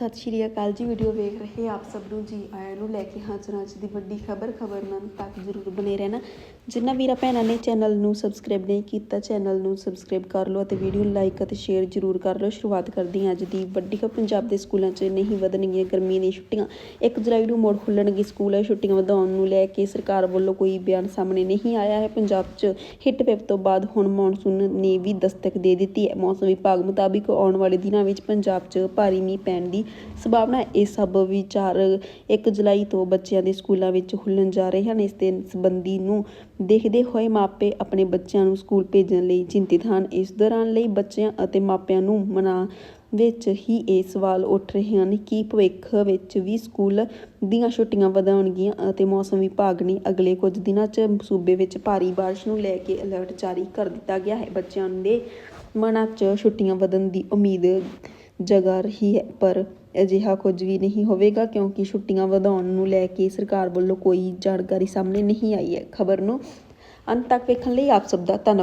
ਸਤਿ ਸ਼੍ਰੀ ਅਕਾਲ ਜੀ ਵੀਡੀਓ ਵੇਖ ਰਹੇ ਆਪ ਸਭ ਨੂੰ। ਜੀ ਆਇਆਂ ਨੂੰ ਲੈ ਕੇ ਹਾਜ਼ਰ ਅੱਜ ਦੀ ਵੱਡੀ ਖਬਰ ਖਬਰ ਨਾਲ ਤੱਕ ਜ਼ਰੂਰ ਬਨੇ ਰਹਿਣਾ। ਜਿਨ੍ਹਾਂ ਵੀਰਾਂ ਭੈਣਾਂ ਨੇ ਚੈਨਲ ਨੂੰ ਸਬਸਕ੍ਰਾਈਬ ਨਹੀਂ ਕੀਤਾ, ਚੈਨਲ ਨੂੰ ਸਬਸਕ੍ਰਾਈਬ ਕਰ ਲਓ ਅਤੇ ਵੀਡੀਓ ਨੂੰ ਲਾਈਕ ਅਤੇ ਸ਼ੇਅਰ ਜ਼ਰੂਰ ਕਰ ਲਓ। ਸ਼ੁਰੂਆਤ ਕਰਦੀ ਹਾਂ ਅੱਜ ਦੀ ਵੱਡੀ ਖਬਰ। ਪੰਜਾਬ ਦੇ ਸਕੂਲਾਂ 'ਚ ਨਹੀਂ ਵਧਣਗੀਆਂ ਗਰਮੀ ਦੀਆਂ ਛੁੱਟੀਆਂ। 1 ਜੁਲਾਈ ਨੂੰ ਮੁੜ ਖੁੱਲਣਗੇ ਸਕੂਲ। ਛੁੱਟੀਆਂ ਵਧਾਉਣ ਨੂੰ ਲੈ ਕੇ ਸਰਕਾਰ ਵੱਲੋਂ ਕੋਈ ਬਿਆਨ ਸਾਹਮਣੇ ਨਹੀਂ ਆਇਆ ਹੈ। ਪੰਜਾਬ 'ਚ ਹਿੱਟ ਪੇਪ ਤੋਂ ਬਾਅਦ ਹੁਣ ਮੌਨਸੂਨ ਨੇ ਵੀ ਦਸਤਕ ਦੇ ਦਿੱਤੀ ਹੈ। ਮੌਸਮ ਵਿਭਾਗ ਮੁਤਾਬਿਕ ਆਉਣ ਵਾਲੇ ਦਿਨਾਂ ਵਿੱਚ ਪੰਜਾਬ 'ਚ ਭਾਰੀ ਮੀਂਹ ਪੈਣ ਦੀ ਸੰਭਾਵਨਾ ਇਹ ਸਭ ਵਿਚਾਰ 1 ਜੁਲਾਈ ਤੋਂ ਬੱਚਿਆਂ ਦੇ ਸਕੂਲਾਂ ਵਿੱਚ ਖੁੱਲਣ ਜਾ ਰਹੇ ਹਨ। ਇਸ ਦੇ ਸੰਬੰਧੀ ਨੂੰ ਦੇਖਦੇ ਹੋਏ ਮਾਪੇ ਆਪਣੇ ਬੱਚਿਆਂ ਨੂੰ ਸਕੂਲ ਭੇਜਣ ਲਈ ਚਿੰਤਿਤ ਹਨ। ਇਸ ਦੌਰਾਨ ਲਈ ਬੱਚਿਆਂ ਅਤੇ ਮਾਪਿਆਂ ਨੂੰ ਮਨਾ ਵਿੱਚ ਹੀ ਇਹ ਸਵਾਲ ਉੱਠ ਰਹੇ ਹਨ ਕਿ ਭਵਿੱਖ ਵਿੱਚ ਵੀ ਸਕੂਲ ਦੀਆਂ ਛੁੱਟੀਆਂ ਵਧਾਉਣਗੀਆਂ ਅਤੇ ਮੌਸਮ ਵਿਭਾਗ ਨੇ ਅਗਲੇ ਕੁਝ ਦਿਨਾਂ 'ਚ ਸੂਬੇ ਵਿੱਚ ਭਾਰੀ ਬਾਰਿਸ਼ ਨੂੰ ਲੈ ਕੇ ਅਲਰਟ ਜਾਰੀ ਕਰ ਦਿੱਤਾ ਗਿਆ ਹੈ। ਬੱਚਿਆਂ ਦੇ ਮਨਾਂ 'ਚ ਛੁੱਟੀਆਂ ਵਧਣ ਦੀ ਉਮੀਦ ਜਗਾ ਰਹੀ ਹੈ, ਪਰ ਅਜਿਹਾ ਕੁਝ ਵੀ ਨਹੀਂ ਹੋਵੇਗਾ ਕਿਉਂਕਿ ਛੁੱਟੀਆਂ ਵਧਾਉਣ ਨੂੰ ਲੈ ਕੇ ਸਰਕਾਰ ਵੱਲੋਂ ਕੋਈ ਜਾਣਕਾਰੀ ਸਾਹਮਣੇ ਨਹੀਂ ਆਈ ਹੈ ਖਬਰ ਨੂੰ। ਅੰਤ ਤੱਕ ਵੇਖਣ ਲਈ ਆਪ ਸਭ ਦਾ ਧੰਨਵਾਦ।